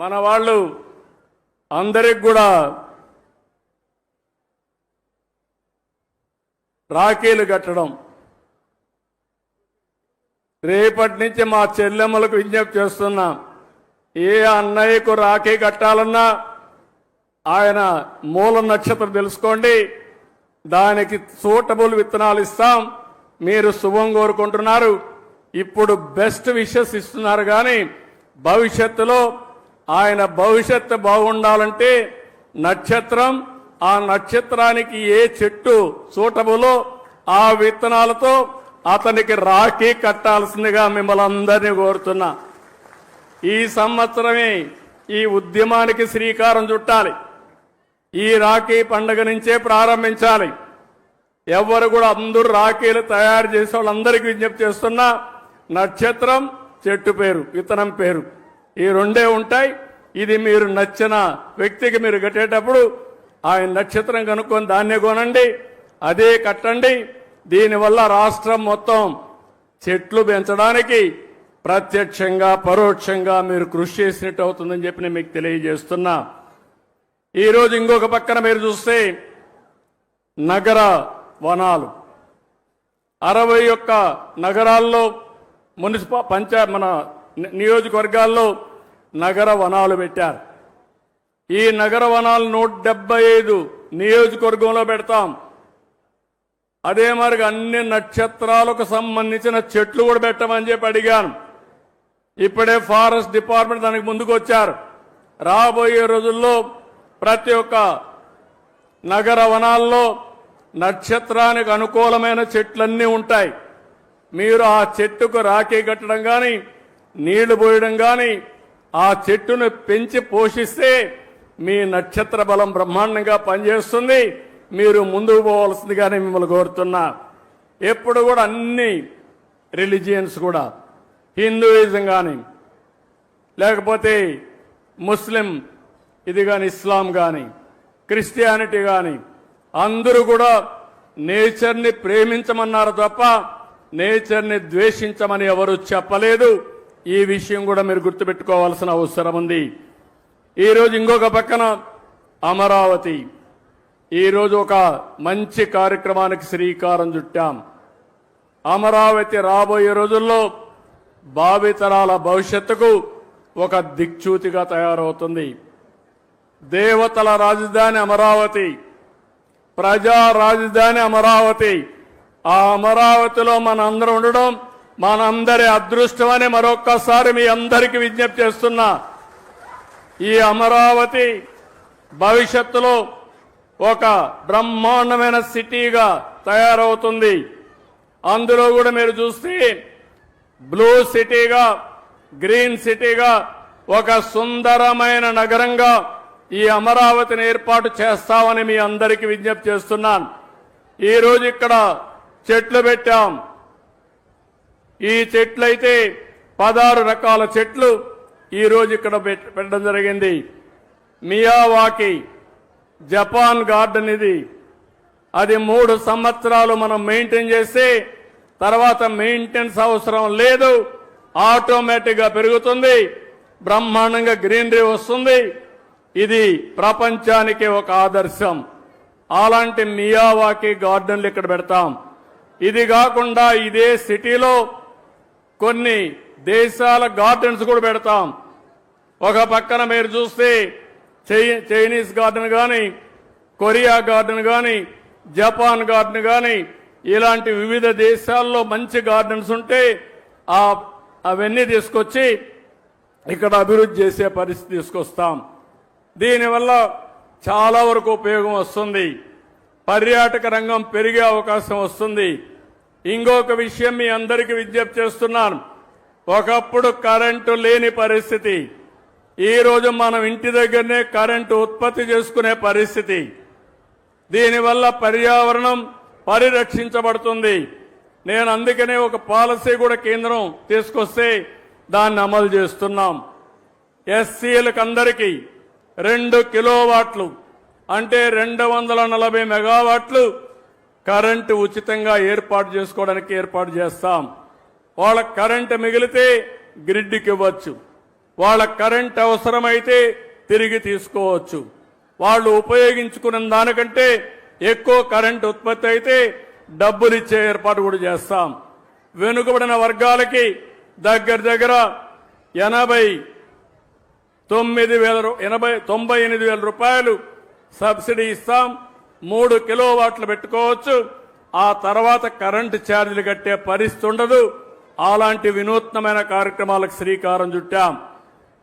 మన వాళ్ళు అందరికి కూడా రాఖీలు కట్టడం. రేపటి నుంచి మా చెల్లెమ్మలకు విజ్ఞప్తి చేస్తున్నా ఏ అన్నయ్యకు రాఖీ కట్టాలన్నా ఆయన మూల నక్షత్రం తెలుసుకోండి. దానికి సూటబుల్ విత్తనాలు ఇస్తాం. మీరు శుభం కోరుకుంటున్నారు. ఇప్పుడు బెస్ట్ విషెస్ ఇస్తున్నారు కానీ భవిష్యత్తులో ఆయన భవిష్యత్తు బాగుండాలంటే నక్షత్రం ఆ నక్షత్రానికి ఏ చెట్టు సూటబులో ఆ విత్తనాలతో అతనికి రాఖీ కట్టాల్సిందిగా మిమ్మల్ని అందరినీ కోరుతున్నా. ఈ సంవత్సరమే ఈ ఉద్యమానికి శ్రీకారం చుట్టాలి. ఈ రాఖీ పండుగ నుంచే ప్రారంభించాలి. ఎవరు కూడా అందరూ రాఖీలు తయారు చేసే వాళ్ళందరికీ విజ్ఞప్తి చేస్తున్నా నక్షత్రం చెట్టు పేరు విత్తనం పేరు. ఈ రెండే ఉంటాయి. ఇది మీరు నచ్చిన వ్యక్తికి మీరు కట్టేటప్పుడు ఆయన నక్షత్రం కనుక్కొని దాన్నే కొనండి అదే కట్టండి. దీనివల్ల రాష్ట్రం మొత్తం చెట్లు పెంచడానికి ప్రత్యక్షంగా పరోక్షంగా మీరు కృషి చేసినట్టు అవుతుందని చెప్పి నేను మీకు తెలియజేస్తున్నా. ఈరోజు ఇంకొక పక్కన మీరు చూస్తే నగర వనాలు. అరవై ఒక్క నగరాల్లో మున్సిపల్ పంచా మన ని- నియోజకవర్గాల్లో నగర వనాలు పెట్టారు. ఈ నగర వనాలు నూట డెబ్బై ఐదు నియోజకవర్గంలో పెడతాం. అదే మరి అన్ని నక్షత్రాలకు సంబంధించిన చెట్లు కూడా పెట్టమని చెప్పి అడిగాను. ఇప్పుడే ఫారెస్ట్ డిపార్ట్మెంట్ దానికి ముందుకు వచ్చారు రాబోయే రోజుల్లో ప్రతి ఒక్క నగర వనాల్లో నక్షత్రానికి అనుకూలమైన చెట్లన్నీ ఉంటాయి. మీరు ఆ చెట్టుకు రాఖీ కట్టడం కానీ నీళ్ళు పోయడం కానీ ఆ చెట్టును పెంచి పోషిస్తే మీ నక్షత్ర బలం బ్రహ్మాండంగా పనిచేస్తుంది. మీరు ముందుకు పోవాల్సిందిగానే మిమ్మల్ని కోరుతున్నా. ఎప్పుడు కూడా అన్ని రిలీజియన్స్ కూడా హిందూయిజం కానీ లేకపోతే ముస్లిం ఇది కానీ ఇస్లాం కానీ క్రిస్టియానిటీ కానీ అందరూ కూడా నేచర్ని ప్రేమించమన్నారు తప్ప నేచర్ని ద్వేషించమని ఎవరు చెప్పలేదు. ఈ విషయం కూడా మీరు గుర్తుపెట్టుకోవాల్సిన అవసరం ఉంది. ఈరోజు ఇంకొక పక్కన అమరావతి. ఈరోజు ఒక మంచి కార్యక్రమానికి శ్రీకారం చుట్టాం. అమరావతి రాబోయే రోజుల్లో భావితరాల భవిష్యత్తుకు ఒక దిక్చూతిగా తయారవుతుంది. దేవతల రాజధాని అమరావతి ప్రజా రాజధాని అమరావతి. ఆ అమరావతిలో మనందరం ఉండడం మనందరి అదృష్టమని మరొక్కసారి మీ అందరికీ విజ్ఞప్తి చేస్తున్నా. ఈ అమరావతి భవిష్యత్తులో ఒక బ్రహ్మాండమైన సిటీగా తయారవుతుంది. అందులో కూడా మీరు చూస్తే బ్లూ సిటీగా గ్రీన్ సిటీగా ఒక సుందరమైన నగరంగా ఈ అమరావతిని ఏర్పాటు చేస్తామని మీ అందరికీ విజ్ఞప్తి చేస్తున్నాను. ఈ ఇక్కడ చెట్లు పెట్టాం. ఈ చెట్లు అయితే పదహారు రకాల చెట్లు ఈ రోజు ఇక్కడ పెట్టడం జరిగింది. మియావాకి జపాన్ గార్డెన్ ఇది. అది మూడు సంవత్సరాలు మనం మెయింటైన్ చేస్తే తర్వాత మెయింటెనెన్స్ అవసరం లేదు. ఆటోమేటిక్గా పెరుగుతుంది. బ్రహ్మాండంగా గ్రీనరీ వస్తుంది. ఇది ప్రపంచానికి ఒక ఆదర్శం. అలాంటి మియావాకి గార్డెన్లు ఇక్కడ పెడతాం. ఇది కాకుండా ఇదే సిటీలో కొన్ని దేశాల గార్డెన్స్ కూడా పెడతాం. ఒక పక్కన మీరు చూస్తే చై- చైనీస్ గార్డెన్ కానీ కొరియా గార్డెన్ కానీ జపాన్ గార్డెన్ కానీ ఇలాంటి వివిధ దేశాల్లో మంచి గార్డెన్స్ ఉంటే అవన్నీ తీసుకొచ్చి ఇక్కడ అభివృద్ధి చేసే పరిస్థితి తీసుకొస్తాం. దీనివల్ల చాలా వరకు ఉపయోగం వస్తుంది. పర్యాటక రంగం పెరిగే అవకాశం వస్తుంది. ఇంకొక విషయం మీ అందరికీ విజ్ఞప్తి చేస్తున్నాను. ఒకప్పుడు కరెంటు లేని పరిస్థితి. ఈరోజు మనం ఇంటి దగ్గరనే కరెంటు ఉత్పత్తి చేసుకునే పరిస్థితి. దీనివల్ల పర్యావరణం పరిరక్షించబడుతుంది. నేను అందుకనే ఒక పాలసీ కూడా కేంద్రం తీసుకొస్తే దాన్ని అమలు చేస్తున్నాం. ఎస్సీలకు అందరికీ రెండు కిలోవాట్లు అంటే రెండు వందల నలభై మెగావాట్లు కరెంటు ఉచితంగా ఏర్పాటు చేసుకోవడానికి ఏర్పాటు చేస్తాం. వాళ్ళ కరెంటు మిగిలితే గ్రిడ్కి ఇవ్వచ్చు. వాళ్ళ కరెంట్ అవసరమైతే తిరిగి తీసుకోవచ్చు. వాళ్ళు ఉపయోగించుకున్న దానికంటే ఎక్కువ కరెంట్ ఉత్పత్తి అయితే డబ్బులు ఇచ్చే ఏర్పాటు కూడా చేస్తాం. వెనుకబడిన వర్గాలకి దగ్గర దగ్గర ఎనభై తొమ్మిది వేల రూ- ఎనభై తొంభై ఎనిమిది వేల రూపాయలు సబ్సిడీ ఇస్తాం. మూడు కిలో వాట్లు పెట్టుకోవచ్చు. ఆ తర్వాత కరెంటు ఛార్జీలు కట్టే పరిస్థితి ఉండదు. అలాంటి వినూత్నమైన కార్యక్రమాలకు శ్రీకారం చుట్టాం.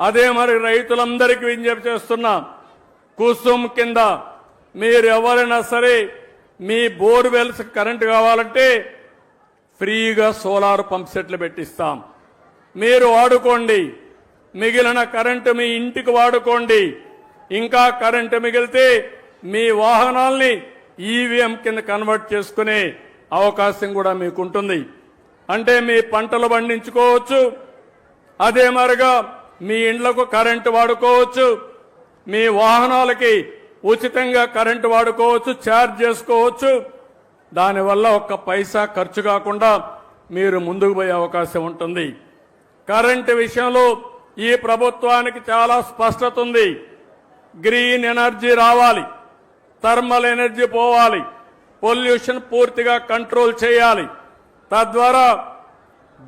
అదే మరి రైతులందరికీ విజ్ఞప్తి చేస్తున్నాం. కుసుమ్ కింద మీరు ఎవరైనా సరే మీ బోర్వెల్స్ కరెంటు కావాలంటే ఫ్రీగా సోలార్ పంప్ సెట్లు పెట్టిస్తాం. మీరు వాడుకోండి. మిగిలిన కరెంటు మీ ఇంటికి వాడుకోండి. ఇంకా కరెంటు మిగిలితే మీ వాహనాల్ని ఈవీఎం కింద కన్వర్ట్ చేసుకునే అవకాశం కూడా మీకు ఉంటుంది అంటే మీ పంటలు పండించుకోవచ్చు. అదే మరిగా మీ ఇండ్లకు కరెంటు వాడుకోవచ్చు. మీ వాహనాలకి ఉచితంగా కరెంటు వాడుకోవచ్చు ఛార్జ్ చేసుకోవచ్చు. దానివల్ల ఒక్క పైసా ఖర్చు కాకుండా మీరు ముందుకు పోయే అవకాశం ఉంటుంది. కరెంటు విషయంలో ఈ ప్రభుత్వానికి చాలా స్పష్టత ఉంది. గ్రీన్ ఎనర్జీ రావాలి. థర్మల్ ఎనర్జీ పోవాలి. పొల్యూషన్ పూర్తిగా కంట్రోల్ చేయాలి. తద్వారా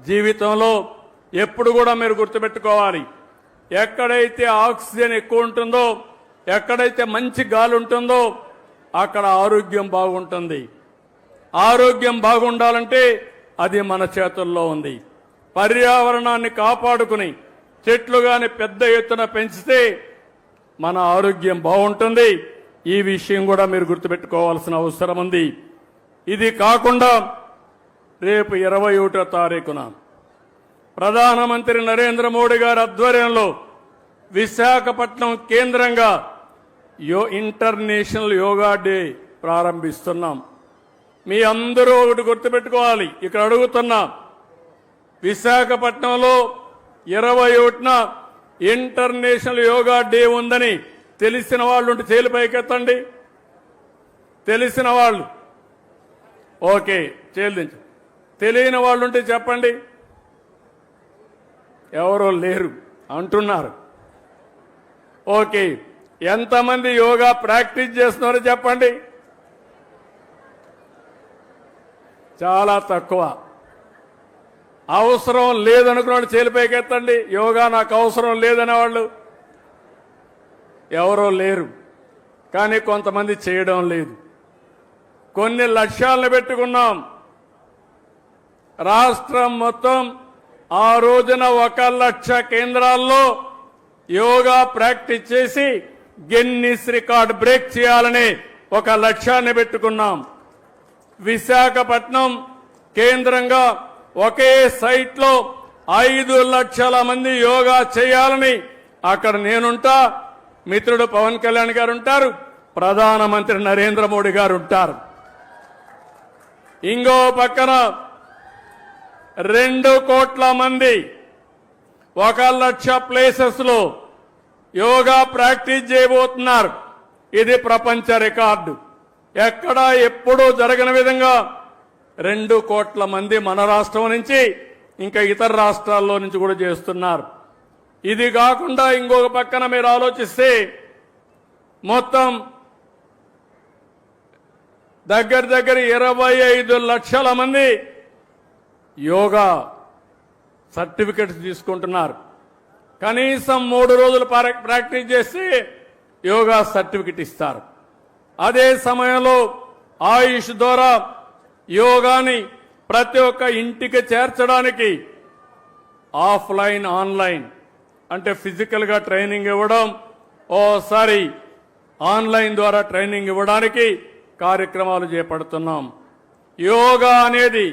జీవితంలో ఎప్పుడు కూడా మీరు గుర్తుపెట్టుకోవాలి. ఎక్కడైతే ఆక్సిజన్ ఎక్కువ ఉంటుందో ఎక్కడైతే మంచి గాలి ఉంటుందో అక్కడ ఆరోగ్యం బాగుంటుంది. ఆరోగ్యం బాగుండాలంటే అది మన చేతుల్లో ఉంది. పర్యావరణాన్ని కాపాడుకుని చెట్లు కానీ పెద్ద ఎత్తున పెంచితే మన ఆరోగ్యం బాగుంటుంది. ఈ విషయం కూడా మీరు గుర్తుపెట్టుకోవాల్సిన అవసరం ఉంది. ఇది కాకుండా రేపు ఇరవై ఒకటో తారీఖున ప్రధానమంత్రి నరేంద్ర మోడీ గారి ఆధ్వర్యంలో విశాఖపట్నం కేంద్రంగా యో ఇంటర్నేషనల్ యోగా డే ప్రారంభిస్తున్నాం. మీ అందరూ ఒకటి గుర్తుపెట్టుకోవాలి. ఇక్కడ అడుగుతున్నా విశాఖపట్నంలో ఇరవై ఒకటిన ఇంటర్నేషనల్ యోగా డే ఉందని తెలిసిన వాళ్ళు ఉంటే చేలు పైకెత్తండి. తెలిసిన వాళ్ళు. ఓకే చేలు తెలియని వాళ్ళు ఉంటే చెప్పండి. ఎవరో లేరు అంటున్నారు. ఓకే ఎంతమంది యోగా ప్రాక్టీస్ చేస్తున్నారో చెప్పండి. చాలా తక్కువ. అవసరం లేదనుకున్నాడు చేలిపైకెత్తండి యోగా నాకు అవసరం లేదనే వాళ్ళు ఎవరో లేరు. కానీ కొంతమంది చేయడం లేదు. కొన్ని లక్ష్యాలను పెట్టుకున్నాం. రాష్ట్రం మొత్తం ఆ రోజున ఒక లక్ష కేంద్రాల్లో యోగా ప్రాక్టీస్ చేసి గిన్నిస్ రికార్డ్ బ్రేక్ చేయాలని ఒక లక్ష్యాన్ని పెట్టుకున్నాం. విశాఖపట్నం కేంద్రంగా ఒకే సైట్లో ఐదు లక్షల మంది యోగా చేయాలని అక్కడ నేనుంటా. మిత్రుడు పవన్ కళ్యాణ్ గారు ఉంటారు ప్రధానమంత్రి నరేంద్ర మోడీ గారు ఉంటారు ఇంకో పక్కన రెండు కోట్ల మంది ఒక లక్ష ప్లేసెస్లో యోగా ప్రాక్టీస్ చేయబోతున్నారు. ఇది ప్రపంచ రికార్డు. ఎక్కడా ఎప్పుడూ జరగని విధంగా రెండు కోట్ల మంది మన రాష్ట్రం నుంచి ఇంకా ఇతర రాష్ట్రాల్లో నుంచి కూడా చేస్తున్నారు. ఇది కాకుండా ఇంకొక పక్కన మీరు ఆలోచిస్తే మొత్తం దగ్గర దగ్గర ఇరవై ఐదు లక్షల మంది యోగా సర్టిఫికెట్స్ తీసుకుంటున్నారు. కనీసం మూడు రోజులు ప్రాక్టీస్ చేసి యోగా సర్టిఫికెట్ ఇస్తారు. అదే సమయంలో ఆయుష్ ద్వారా యోగాని ప్రతి ఒక్క ఇంటికి చేర్చడానికి ఆఫ్లైన్ ఆన్లైన్ అంటే ఫిజికల్గా ట్రైనింగ్ ఇవ్వడం ఓసారి ఆన్లైన్ ద్వారా ట్రైనింగ్ ఇవ్వడానికి కార్యక్రమాలు చేపడుతున్నాం. యోగా అనేది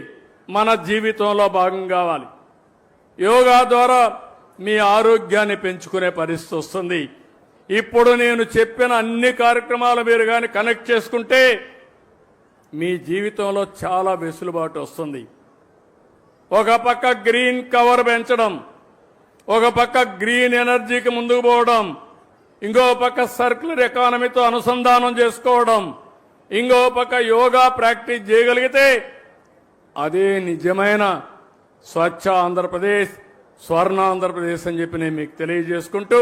మన జీవితంలో భాగం కావాలి. యోగా ద్వారా మీ ఆరోగ్యాన్ని పెంచుకునే పరిస్థితి వస్తుంది. ఇప్పుడు నేను చెప్పిన అన్ని కార్యక్రమాలు మీరు కానీ కనెక్ట్ చేసుకుంటే మీ జీవితంలో చాలా వెసులుబాటు వస్తుంది. ఒక పక్క గ్రీన్ కవర్ పెంచడం ఒక పక్క గ్రీన్ ఎనర్జీకి ముందుకు పోవడం ఇంకో పక్క సర్క్యులర్ ఎకానమీతో అనుసంధానం చేసుకోవడం ఇంకో పక్క యోగా ప్రాక్టీస్ చేయగలిగితే అదే నిజమైన స్వచ్ఛ ఆంధ్రప్రదేశ్ స్వర్ణ ఆంధ్రప్రదేశ్ అని చెప్పి నేను మీకు తెలియజేసుకుంటూ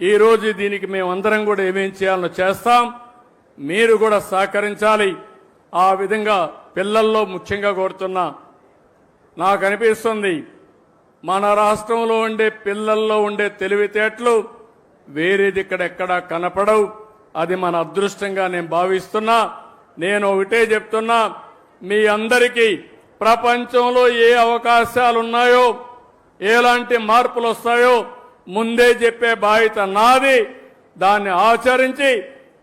ఈరోజు దీనికి మేమందరం కూడా ఏమేం చేయాలో చేస్తాం. మీరు కూడా సహకరించాలి. ఆ విధంగా పిల్లల్లో ముఖ్యంగా కోరుతున్నా నాకు అనిపిస్తుంది మన రాష్ట్రంలో ఉండే పిల్లల్లో ఉండే తెలివితేటలు వేరేది ఇక్కడెక్కడా కనపడవు. అది మన అదృష్టంగా నేను భావిస్తున్నా. నేను ఒకటే చెప్తున్నా మీ అందరికీ ప్రపంచంలో ఏ అవకాశాలు ఉన్నాయో ఎలాంటి మార్పులు వస్తాయో ముందే చెప్పే బాధ్యత నాది. దాన్ని ఆచరించి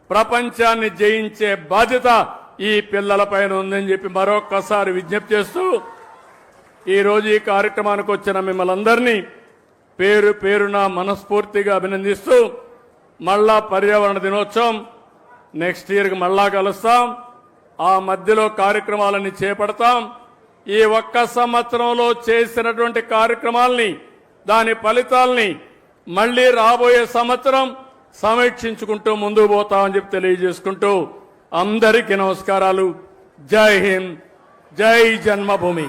ప్రపంచాన్ని జయించే బాధ్యత ఈ పిల్లలపైన ఉందని చెప్పి మరొక్కసారి విజ్ఞప్తి చేస్తూ ఈరోజు ఈ కార్యక్రమానికి వచ్చిన మిమ్మల్ని అందరినీ పేరు పేరున మనస్ఫూర్తిగా అభినందిస్తూ మళ్ళా పర్యావరణ దినోత్సవం నెక్స్ట్ ఇయర్కి మళ్ళా కలుస్తాం. ఆ మధ్యలో కార్యక్రమాలని చేపడతాం. ఈ ఒక్క సంవత్సరంలో చేసినటువంటి కార్యక్రమాల్ని దాని ఫలితాల్ని మళ్ళీ రాబోయే సంవత్సరం సమీక్షించుకుంటూ ముందుకు పోతామని చెప్పి తెలియజేసుకుంటూ అందరికీ నమస్కారాలు. జై హింద్. జై జన్మభూమి.